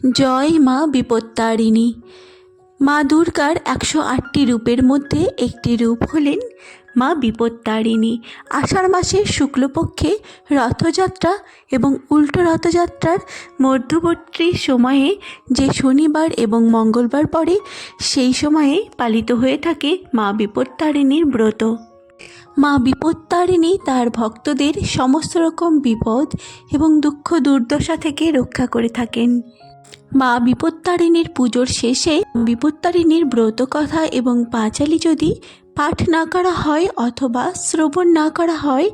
জয় মা বিপত্তারিণী। মা দুর্গার একশো আটটি রূপের মধ্যে একটি রূপ হলেন মা বিপত্তারিণী। আষাঢ় মাসের শুক্লপক্ষে রথযাত্রা এবং উল্টো রথযাত্রার মধ্যবর্তী সময়ে যে শনিবার এবং মঙ্গলবার পরে সেই সময়ে পালিত হয়ে থাকে মা বিপত্তারিণীর ব্রত। মা বিপত্তারিণী তার ভক্তদের সমস্ত রকম বিপদ এবং দুঃখ দুর্দশা থেকে রক্ষা করে থাকেন। মা বিপত্তারিণীর পুজোর শেষে বিপত্তারিণীর ব্রত কথা এবং পাঁচালি যদি পাঠ না করা হয় অথবা শ্রবণ না করা হয়,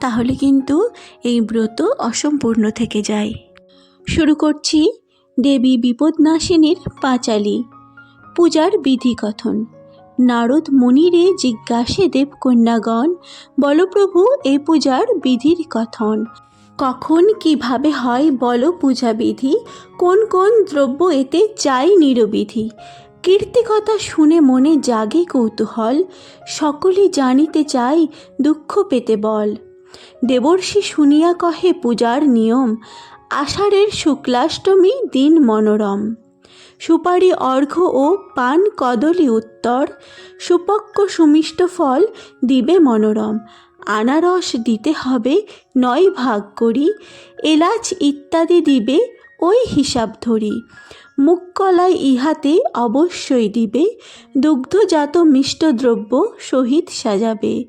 তাহলে কিন্তু এই ব্রত অসম্পূর্ণ থেকে যায়। শুরু করছি দেবী বিপদনাশিনীর পাঁচালি। পূজার বিধি কথন নারদ মুনিরে জিজ্ঞাসে দেবকন্যাগণ বল প্রভু এই পূজার বিধির কথন। কখন কীভাবে হয় বলো পূজা বিধি কোন কোন দ্রব্য এতে চাই নিরবিধি? কীর্তিকথা শুনে মনে জাগে কৌতূহল। সকলে জানিতে চাই দুঃখ পেতে বল। দেবর্ষি শুনিয়া কহে পূজার নিয়ম, আষাঢ়ের শুক্লাষ্টমী দিন মনোরম। সুপারি অর্ঘ্য ও পান কদলি উত্তর সুপক্ষ সুমিষ্ট ফল দিবে মনোরম। আনারস দিতে হবে, নয় ভাগ করি, এলাচ ইত্যাদি দিবে, ওই হিসাব ধরি। মুখকলাই ইহাতে অবশ্যই দিবে, দুগ্ধজাত মিষ্ট দ্রব্য সহিত সাজাবে।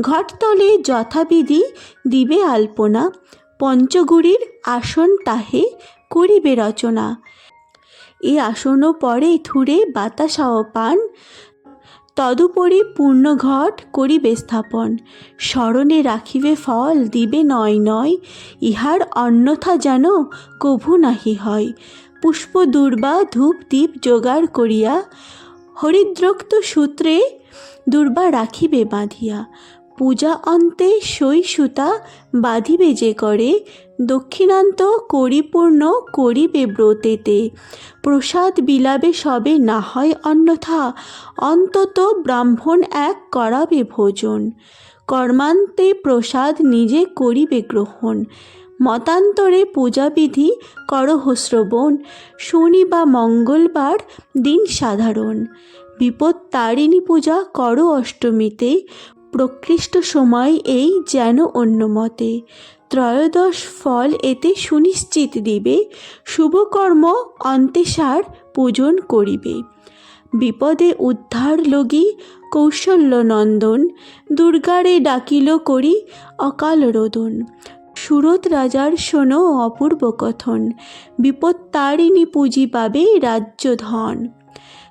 ঘটতলে যথাবিধি দিবে আলপনা, পঞ্চগুড়ির আসন তাহে করিবে রচনা। এ আসনও পরে থুরে বাতাসাও পান তদুপরি পূর্ণ ঘট করিবে স্থাপন। স্মরণে রাখিবে ফল দিবে নয় নয়, ইহার অন্যথা যেন কভু নাহি হয়। পুষ্প, দুর্বা, ধূপ, দীপ জোগাড় করিয়া হরিদ্রোক্ত সূত্রে দুর্বা রাখিবে বাঁধিয়া। পূজা অন্তে সই সুতা বাঁধিবে যে করে দক্ষিণান্ত করিপূর্ণ করিবে ব্রতেতে। প্রসাদ বিলাবে সবে না হয় অন্যথা অন্তত ব্রাহ্মণ এক করাবে ভোজন। কর্মান্তে প্রসাদ নিজে করিবে গ্রহণ। মতান্তরে পূজাবিধি করহ শ্রবণ। শনি বা মঙ্গলবার দিন সাধারণ। বিপদ তারিণী পূজা করো অষ্টমীতে। প্রকৃষ্ট সময় এই যেন অন্যমতে। ত্রয়োদশ ফল এতে সুনিশ্চিত দিবে, শুভকর্ম অন্তেসার পূজন করিবে। বিপদে উদ্ধার লগি কৌশল্য নন্দন দুর্গারে ডাকিল করি অকাল রোদন সুরত রাজার শোনো অপূর্ব কথন, বিপদ তারিণী পুঁজি পাবে রাজ্য ধন।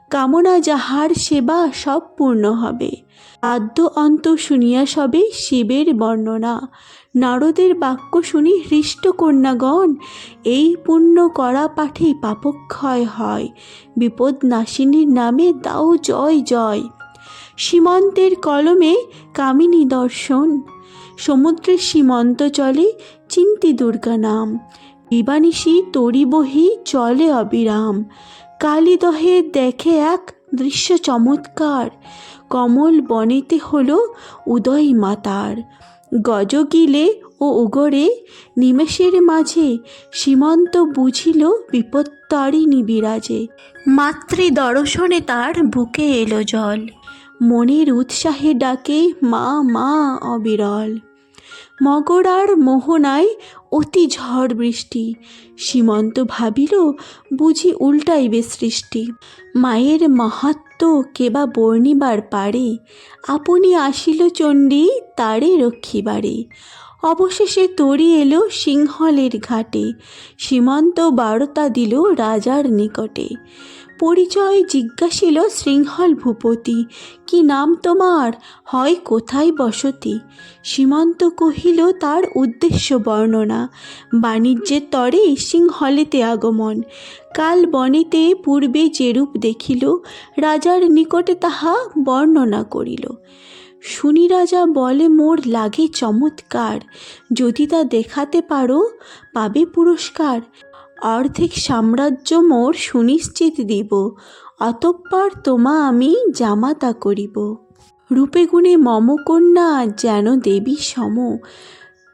কামনা যাহার সেবা সব পূর্ণ হবে। আদ্য অন্ত শুনিয়া সবে শিবের বর্ণনা। নারদের বাক্য শুনি হৃষ্ট কন্যাগণ, এই পুণ্য করা পাঠে পাপক্ষয় হয়। বিপদ নাশিনীর নামে দাও জয় জয়। সীমন্তের কলমে কামিনী দর্শন, সমুদ্রের সীমন্ত চলে চিন্তি দুর্গা নাম। বিবানিশি তরি বহি চলে অবিরাম, কালিদহে দেখে এক দৃশ্য চমৎকার, কমল বনেতে হলো উদয় মাতার। গজগিলে ও উগরে নিমেষের মাঝে সীমন্ত বুঝিল বিপত্তারিণী বিরাজে। মাতৃ দর্শনে তার বুকে এলো জল। মনের উৎসাহে ডাকে মা মা, অবিরল। মগরার মোহনায় অতি ঝড় বৃষ্টি। সীমন্ত ভাবিল, বুঝি উল্টাইবে সৃষ্টি। মায়ের মাহাত্ম কেবা বর্ণিবার পারে। আপনি আসিল চণ্ডী, তারে রক্ষিবারে। অবশেষে তরি এলো সিংহলের ঘাটে। সীমন্ত বারতা দিল রাজার নিকটে। পরিচয় জিজ্ঞাসিল শৃঙ্খল ভূপতি, কি নাম তোমার? হয় কোথায় বসতি? সীমান্ত কহিল, তার উদ্দেশ্য বর্ণনা। বাণিজ্যের তরে সিংহলেতে আগমন। কাল বনেতে পূর্বে যেরূপ দেখিল, রাজার নিকটে তাহা বর্ণনা করিল। শুনি রাজা, বলে মোর লাগে চমৎকার। যদি তা দেখাতে পারো, পাবে পুরস্কার। অর্ধেক সাম্রাজ্য মোর সুনিশ্চিত দিব, অতঃপর তোমা আমি জামাতা করিব। রূপে গুণে মম কন্যা যেন দেবী সম,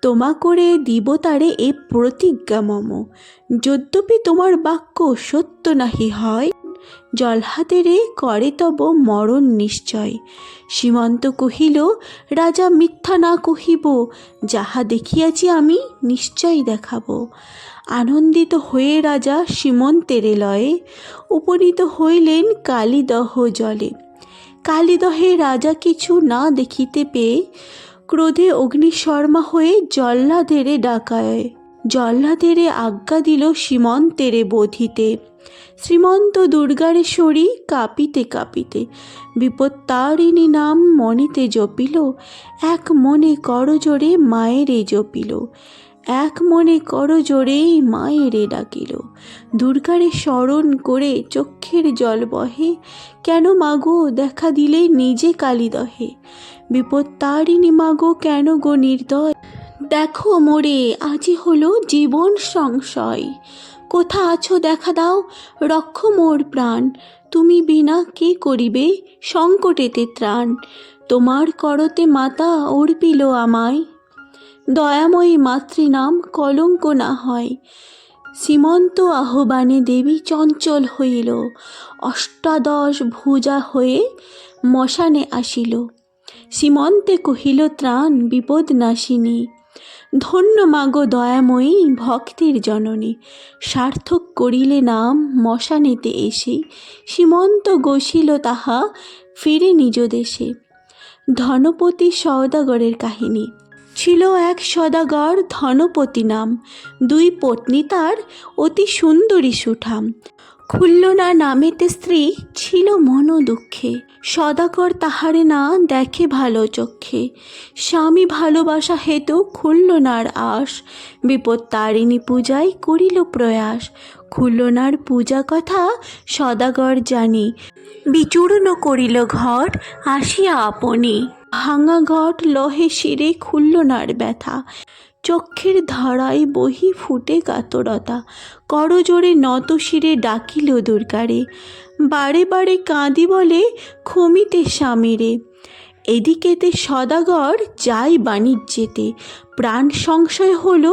তোমা করে দিব তারে এ প্রতিজ্ঞা মম। যদ্যপি তোমার বাক্য সত্য নাহি হয় জলহাতেরে করে তব মরণ নিশ্চয়। সীমন্ত কহিল, রাজা মিথ্যা না কহিব, যাহা দেখিয়াছি আমি নিশ্চয় দেখাবো। আনন্দিত হয়ে রাজা সীমন্তেরে লয়ে উপনীত হইলেন কালীদহ জলে। কালীদহে রাজা কিছু না দেখিতে পেয়ে ক্রোধে অগ্নিশর্মা হয়ে জল্লাদেরে ডাকায়। জল্লাদেরে আজ্ঞা দিল সীমন্তেরে বোধিতে। শ্রীমন্ত দুর্গারেশ্বরী কাঁপিতে কাঁপিতে বিপত্তারিণী নাম মনেতে জপিল, এক মনে করজোরে মায়েরে জপিল। এক মনে করজোরেই মায়েরে ডাকিল। দুর্গারে স্মরণ করে চক্ষের জল বহে, কেন মাগো দেখা দিলে নিজে কালিদহে বিপত্তারিণী মাগো কেন গো নির্দয়? দেখো মোরে, আজি হলো জীবন সংশয়। কোথা আছো দেখা দাও, রক্ষ মোর প্রাণ। তুমি বিনা কে করিবে সংকটেতে ত্রাণ? তোমার করতে মাতা অর্পিল আমায়। দয়াময়ী মাতৃনাম কলঙ্ক না হয়। সীমন্ত আহ্বানে দেবী চঞ্চল হইল। অষ্টাদশ ভুজা হয়ে মশানে আসিল। সীমন্তে কহিল, ত্রাণ, বিপদ নাশিনী। ধন্য মাগো দয়াময়ী ভক্তির জননী। সার্থক করিলে নাম মশানেতে এসে। সীমন্ত গসিল তাহা ফিরে নিজ দেশে। ধনপতি সওদাগরের কাহিনী। ছিল এক সদাগর ধনপতি নাম। দুই পত্নী তার অতি সুন্দরী সুঠাম। খুল্লনা নামেতে স্ত্রী ছিল মনো দুঃখে সদাকর তাহারে না দেখে ভালো চক্ষে। স্বামী ভালোবাসা হেতু খুল্লনার আশ। বিপদ তারিণী পূজায় করিল প্রয়াস। খুল্লনার পূজা কথা সদাগর জানি। বিচূর্ণ করিল ঘট, আসিয়া আপনি। ভাঙা ঘট লহে শিরে খুল্লনার ব্যথা। চক্ষের ধারায় বহি ফুটে কাতরতা। করজোরে নত শিরে ডাকিল দুর্গারে। বারে বারে কাঁদি বলে, ক্ষমিতে স্বামীরে। এদিকেতে সদাগর যাই বাণিজ্যেতে, প্রাণ সংশয় হল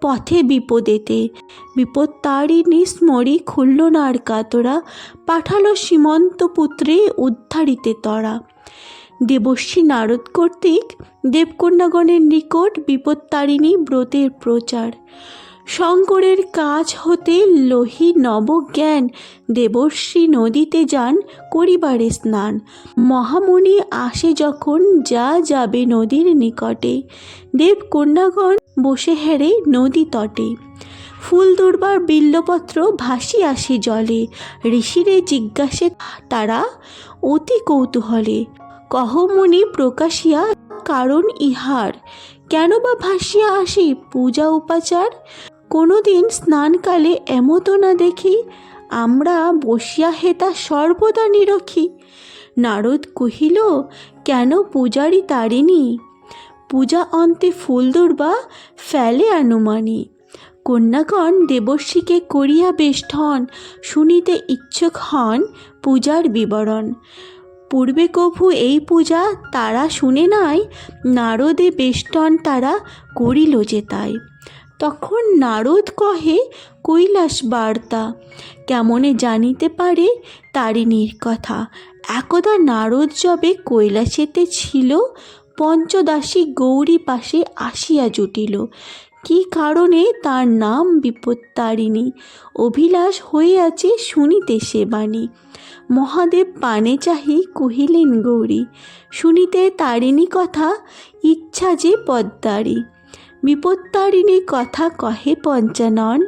পথে বিপদেতে। বিপদ তারই নিস্মরি খুল্লনার কাতরা পাঠালো সীমন্ত পুত্রে উদ্ধারিতে তরা। দেবশ্রী নারদ কর্তৃক দেবকন্যাগণের নিকট বিপত্তারিণী ব্রতের প্রচার। শঙ্করের কাজ হতে লোহি নবজ্ঞান দেবশ্রী নদীতে যান করিবারে স্নান। মহামুনি আসে যখন যা যাবে নদীর নিকটে। দেবকন্যাগণ বসে হেরে নদী তটে। ফুল দুর্বার বিল্লপত্র ভাসি আসে জলে। ঋষিরে জিজ্ঞাসে তারা অতি কৌতূহলে কহমনি প্রকাশিয়া কারণ ইহার? কেন বা ভাসিয়া আসে পূজা উপাচার? কোনোদিন স্নানকালে এমতো না দেখি, আমরা বসিয়া হেতা সর্বদা নিরখি। নারদ কহিল, কেন পূজারি তারিণী? পূজা অন্তে ফুল দুর্বা ফেলে আনুমানী কন্যাগণ দেবর্ষীকে করিয়া বেষ্টন শুনিতে ইচ্ছুক হন পূজার বিবরণ। পূর্বে কভু এই পূজা তারা শুনে নাই, নারদে বেষ্টন তারা করিল যে তাই। তখন নারদ কহে, কৈলাস বার্তা, কেমনে জানিতে পারে তারিণীর কথা? একদা নারদ যবে কৈলাসেতে ছিল, পঞ্চদাসী গৌরী পাশে আসিয়া জুটিল। কি কারণে তার নাম বিপত্তারিণী অভিলাষ হইয়াছে শুনিতে সে বাণী। মহাদেব পানে চাহি কহিলেন গৌরী, শুনিতে তারিণী কথা, ইচ্ছা যে পদ্মারি। বিপত্তারিণী কথা কহে পঞ্চানন।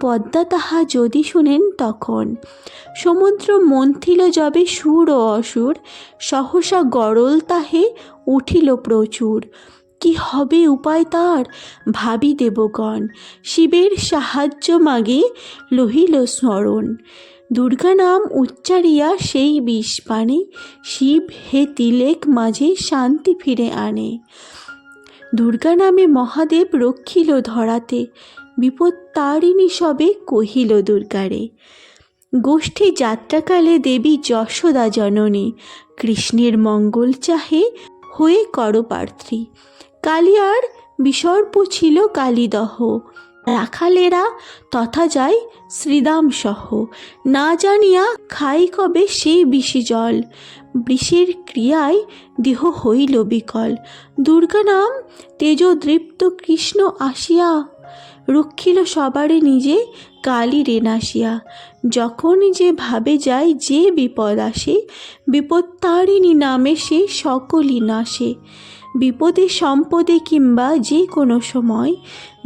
পদ্মা তাহা যদি শুনেন তখন। সমুদ্র মন্থিল যবে সুর ও অসুর। সহসা গরল তাহে উঠিল প্রচুর। কি হবে উপায় তার? ভাবি দেবগণ, শিবের সাহায্য মাগে লহিল স্মরণ। দুর্গা নাম উচ্চারিয়া সেই বিষ পানে শিব হে তিলেক মাঝে শান্তি ফিরে আনে। দুর্গা নামে মহাদেব রক্ষিল ধরাতে, বিপদ তারিণী সবে কহিল দুর্গারে। গোষ্ঠী যাত্রাকালে দেবী যশোদা জননী, কৃষ্ণের মঙ্গল চাহে হয়ে করপার্থী। কালিয়ার বিসর্প ছিল কালীদহ। রাখালেরা তথা যায় শ্রীদাম সহ না জানিয়া খাই কবে সেই বিষি জল। বিষের ক্রিয়ায় দেহ হইল বিকল। দুর্গা নাম তেজদৃপ্ত কৃষ্ণ আসিয়া রক্ষিল সবারে নিজে কালী রে নাসিয়া যখন যে ভাবে যায় যে বিপদ আসে, বিপদ তারিণী নামে সে সকলই নাশে। বিপদে সম্পদে কিংবা যে কোনো সময়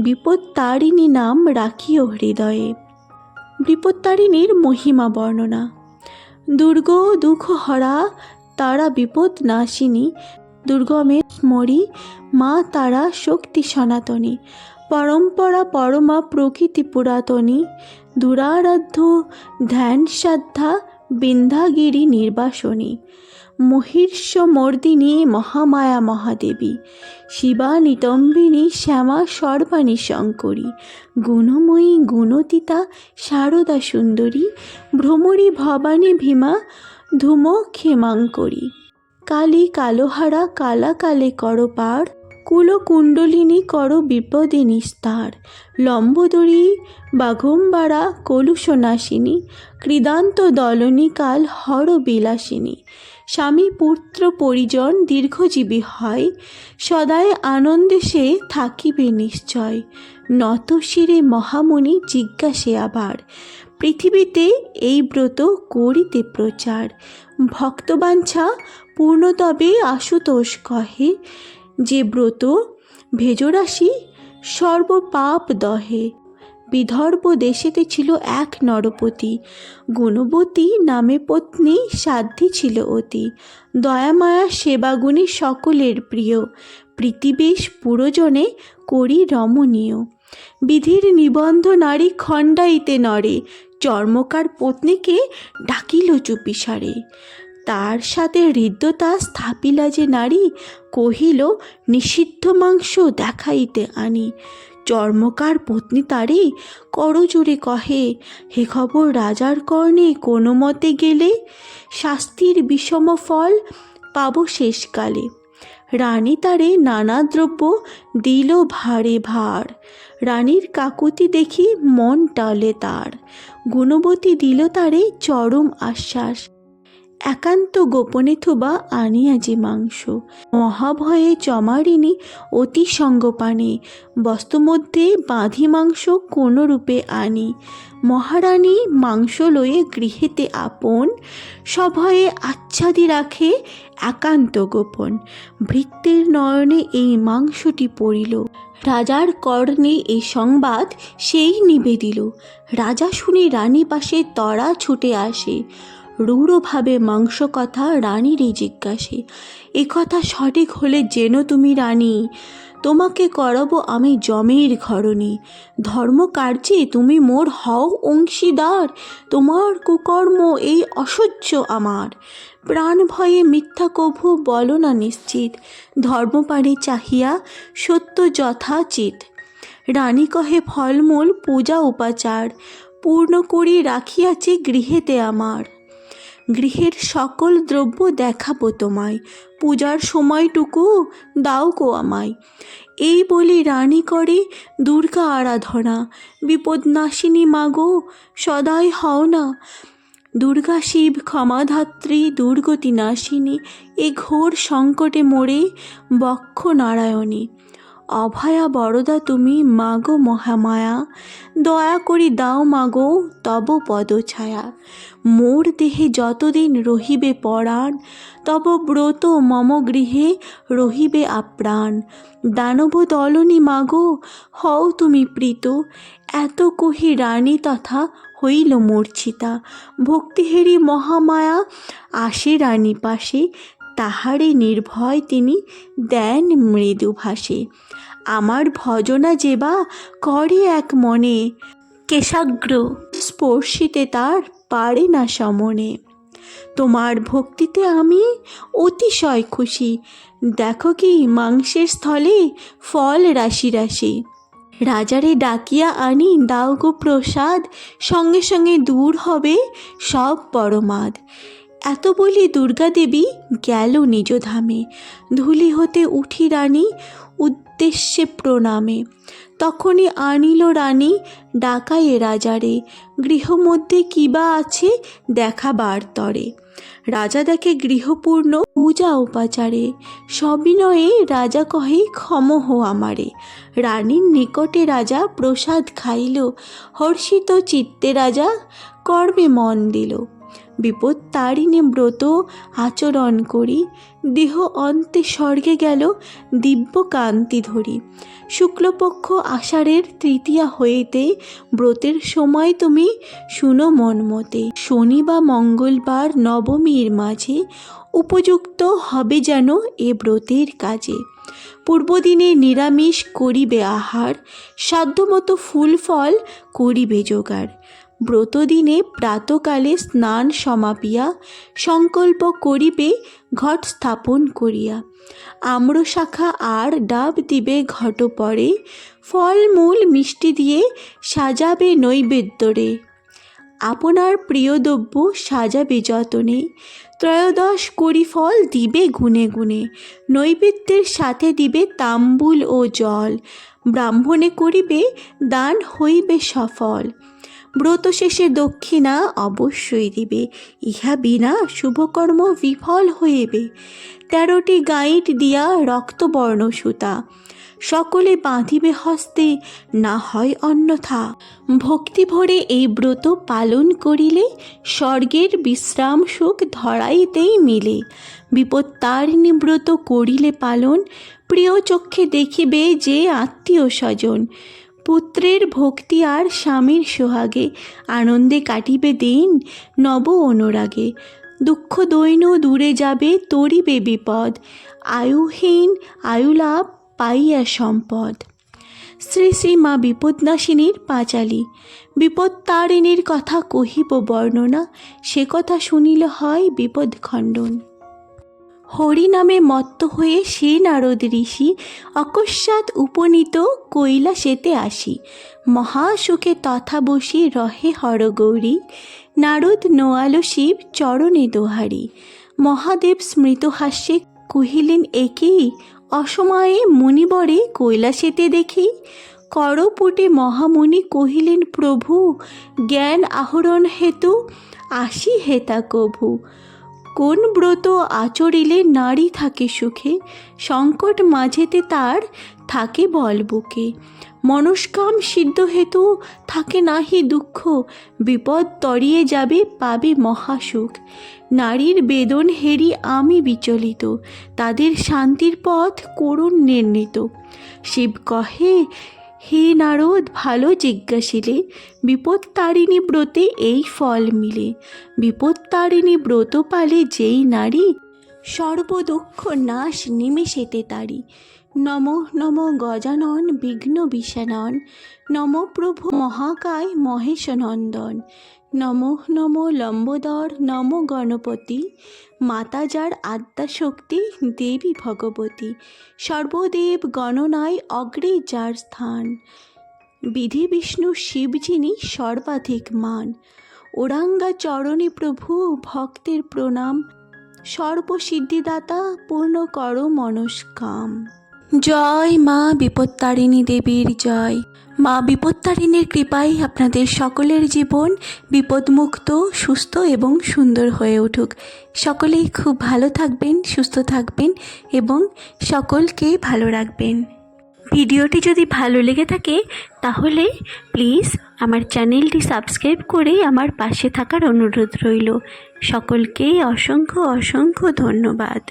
বিপদ তারিণী নাম রাখিও হৃদয়ে। বিপত্তারিণীর মহিমা বর্ণনা। দুর্গ দুঃখ হরা, তারা বিপদ নাশিনী। দুর্গমে মরি, মা তারা শক্তি সনাতনী। পরম্পরা পরমা প্রকৃতি পুরাতনী। দুরারাধ্য ধ্যান সাধ্যা বিন্ধ্যাগিরি নির্বাসনী মহির্ষ মর্দিনী মহামায়া মহাদেবী শিবা নিতম্বিনী শ্যামা সর্বাণী শঙ্করী, গুণময়ী গুণতীতা শারদা সুন্দরী, ভ্রমরী ভবানী ভীমা ধূম ক্ষেমাঙ্করী। কালী কালোহারা কালা কালে কর পার কুলকুণ্ডলিনী কর বিপদে নিস্তার। লম্বোদরী বাঘম্বারা কলুষনাশিনী কৃদান্ত দলনী কাল হর বিলাসিনী। স্বামী পুত্র পরিজন দীর্ঘজীবী হয়, সদায় আনন্দে সে থাকিবে নিশ্চয়। নত শিরে মহামণি জিজ্ঞাসে আবার, পৃথিবীতে এই ব্রত করিতে প্রচার? ভক্তবাঞ্ছা, পূর্ণতবে আশুতোষ কহে? যে ব্রত ভেজরাশি সর্বপাপ দহে। বিদর্ভ দেশেতে ছিল এক নরপতি। গুণবতী নামে পত্নী সাধ্যী ছিল অতি। দয়ামায়া সেবাগুণী সকলের প্রিয়। প্রীতিবেশ পুরোজনে করি রমণীয়। বিধির নিবন্ধ নারী খণ্ডাইতে নরে চর্মকার পত্নীকে ডাকিল চুপিসারে। তার সাথে হৃদ্যতা স্থাপিলা যে নারী, কহিল, নিষিদ্ধ মাংস দেখাইতে আনি। চর্মকার পত্নী তারে করজোরে কহে হে খবর রাজার কর্ণে কোনো মতে গেলে শাস্তির বিষম ফল পাব শেষকালে। রানী তারে নানা দ্রব্য দিল ভারে ভার। রানীর কাকুতি দেখি মন টালে তার। গুণবতী দিল তারে চরম আশ্বাস। একান্ত গোপনে থুবা আনিয়া যে মাংস। মহাভয়ে চমারিনী অতি সঙ্গপানে বস্তুমধ্যে বাঁধি মাংস কোনো রূপে আনি। মহারানী মাংস লয়ে গৃহেতে আপন, সভয়ে আচ্ছাদি রাখে একান্ত গোপন। ভৃত্যের নয়নে এই মাংসটি পড়িল। রাজার কর্ণে এই সংবাদ সেই নিবেদিল। রাজা শুনে রানী পাশে তরা ছুটে আসে। রূঢ়ভাবে মাংস কথা রানীরই জিজ্ঞাসে। এ কথা সঠিক হলে যেন তুমি রানী, তোমাকে করাবো আমি জমের ঘরণী। ধর্মকার্যে তুমি মোর হও অংশীদার, তোমার কুকর্ম এই অসহ্য আমার। প্রাণ ভয়ে মিথ্যা কভু বলো না নিশ্চিত ধর্মপারে চাহিয়া সত্য যথাচিত। রানী কহে, ফলমূল পূজা উপাচার, পূর্ণ করি রাখিয়াছে গৃহেতে আমার। গৃহের সকল দ্রব্য দেখাবো তোমায়। পূজার সময়টুকু দাও গো আমায়। এই বলে রানী করে দুর্গা আরাধনা। বিপদনাশিনী মাগো, সদাই হও না। দুর্গা শিব, ক্ষমাধাত্রী দুর্গতি নাশিনী এ ঘোর সংকটে মোড়ে বক্ষ নারায়ণী। অভয়া বরদা তুমি মাগো মহামায়া। দয়া করি দাও মাগো তব পদছায়া। মোর দেহে যতদিন রহিবে পরাণ, তব ব্রত মম গৃহে রহিবে আপ্রাণ। দানব দলনী মাগো, হও তুমি প্রীত। এত কহি রানী তথা হইল মূর্ছিতা ভক্তিহেরি মহামায়া আসে রানী পাশে, তাহারে নির্ভয় তিনি দেন মৃদু ভাসে আমার ভজনা যেবা করে এক মনে। কেশাগ্র। স্পর্শিতে তার পারে না সমনে। তোমার ভক্তিতে আমি অতিশয় খুশি। দেখো কি মাংসের স্থলে ফল রাশি রাশি। রাজারে ডাকিয়া আনি দাও গো প্রসাদ সঙ্গে সঙ্গে দূর হবে সব পরমাদ। এত বলি দুর্গা দেবী গেল নিজ ধামে। ধুলি হতে উঠি রানী উদ্দেশ্যে প্রণামে। তখনই আনিল রানী ডাকায়ে রাজারে, গৃহমধ্যে কিবা আছে দেখাবার তরে। রাজা দেখে গৃহপূর্ণ, পূজা উপাচারে। সবিনয়ে রাজা কহে, ক্ষম হো আমারে। রানীর নিকটে রাজা প্রসাদ খাইল, হর্ষিত চিত্তে রাজা কর্মে মন দিল। বিপদ তারিণে ব্রত আচরণ করি। দেহ অন্তে স্বর্গে গেল, দিব্য কান্তি ধরি। শুক্লপক্ষ আষাঢ়ের তৃতীয়া হইতে ব্রতের সময় তুমি শুনো মন মতে। শনি বা মঙ্গলবার নবমীর মাঝে উপযুক্ত হবে যেন এ ব্রতের কাজে। পূর্বদিনে নিরামিষ করিবে আহার, সাধ্যমতো ফুল ফল করিবে জোগাড়। ব্রতদিনে প্রাতকালে স্নান সমাপিয়া, সংকল্প করিবে, ঘট স্থাপন করিয়া। আম্র শাখা আর ডাব দিবে ঘট পরে, ফলমূল মিষ্টি দিয়ে সাজাবে নৈবেদ্যরে। আপনার প্রিয় দ্রব্য সাজাবে যতনে, ত্রয়োদশ করি ফল দিবে গুনে গুনে, নৈবেদ্যের সাথে দিবে তাম্বুল ও জল, ব্রাহ্মণে করিবে দান হইবে সফল। ব্রত শেষে দক্ষিণা অবশ্যই দিবে। ইহা বিনা শুভকর্ম বিফল হইবে। তেরোটি গাইড দিয়া রক্তবর্ণ সুতা। সকলে বাঁধিবে হস্তে, না হয় অন্যথা। ভক্তি ভরে এই ব্রত পালন করিলে স্বর্গের বিশ্রাম সুখ ধরাইতেই মিলে। বিপদ তারিণী ব্রত করিলে পালন। প্রিয় চক্ষে দেখিবে যে আত্মীয় স্বজন। পুত্রের ভক্তি আর স্বামীর সোহাগে। আনন্দে কাটিবে দিন নব অনুরাগে। দুঃখ দৈন দূরে যাবে তরিবে বিপদ। আয়ুহীন আয়ুলাভ পাইয়া সম্পদ। শ্রী শ্রী মা বিপদনাশিনীর পাঁচালী। বিপদ তারিণীর কথা কহিব বর্ণনা, সে কথা শুনিল হয় বিপদ খণ্ডন হরি নামে মত্ত হয়ে সে নারদ ঋষি অকস্মাৎ উপনীত কৈলাসেতে আসি। মহাসুখে তথা বসি রহে হরগৌরী নারদ নোয়ালো শিব চরণে দোহারি। মহাদেব স্মৃত হাস্যে কহিলেন একেই অসময়ে মুনিবরে কৈলাসেতে দেখি? করপুটে মহামুনি কহিলেন, প্রভু, জ্ঞান আহরণ হেতু আসি হেতা কভু। কোন ব্রত আচরিলে নারী থাকে সুখে, সংকট মাঝেতে তার থাকে বল বুকে। মনস্কাম সিদ্ধ হেতু থাকে নাহি দুঃখ, বিপদ তরিয়ে যাবে পাবে মহাসুখ। নারীর বেদন হেরি আমি বিচলিত, তাদের শান্তির পথ করুণ নির্ণীত। শিব কহে হে নারদ, ভালো জিজ্ঞাসিলে বিপদ তারিণী ব্রতে এই ফল মিলে। বিপদ তারিণী ব্রত পালে যেই নারী, সর্বদুঃখ নাশ নিমেষেতে তারি। নম নম গজানন, বিঘ্ন বিশানন নম প্রভু মহাকায় মহেশনন্দন। নম নম লম্বোদর, নম গণপতি। মাতা যার আদ্যাশক্তি দেবী ভগবতী। সর্বদেব গণনায় অগ্রে যার স্থান। বিধি বিষ্ণু শিব যিনি সর্বাধিক মান। ওরাঙ্গা চরণে প্রভু ভক্তের প্রণাম। সর্বসিদ্ধিদাতা পূর্ণ করো মনস্কাম। জয় মা বিপত্তারিণী দেবীর জয়। মা বিপত্তারিণীর কৃপায় আপনাদের সকলের জীবন বিপদমুক্ত, সুস্থ এবং সুন্দর হয়ে উঠুক। সকলেই খুব ভালো থাকবেন, সুস্থ থাকবেন এবং সকলকে ভালো রাখবেন। ভিডিওটি যদি ভালো লেগে থাকে, তাহলে প্লিজ আমার চ্যানেলটি সাবস্ক্রাইব করে আমার পাশে থাকার অনুরোধ রইল। সকলকেই অসংখ্য অসংখ্য ধন্যবাদ।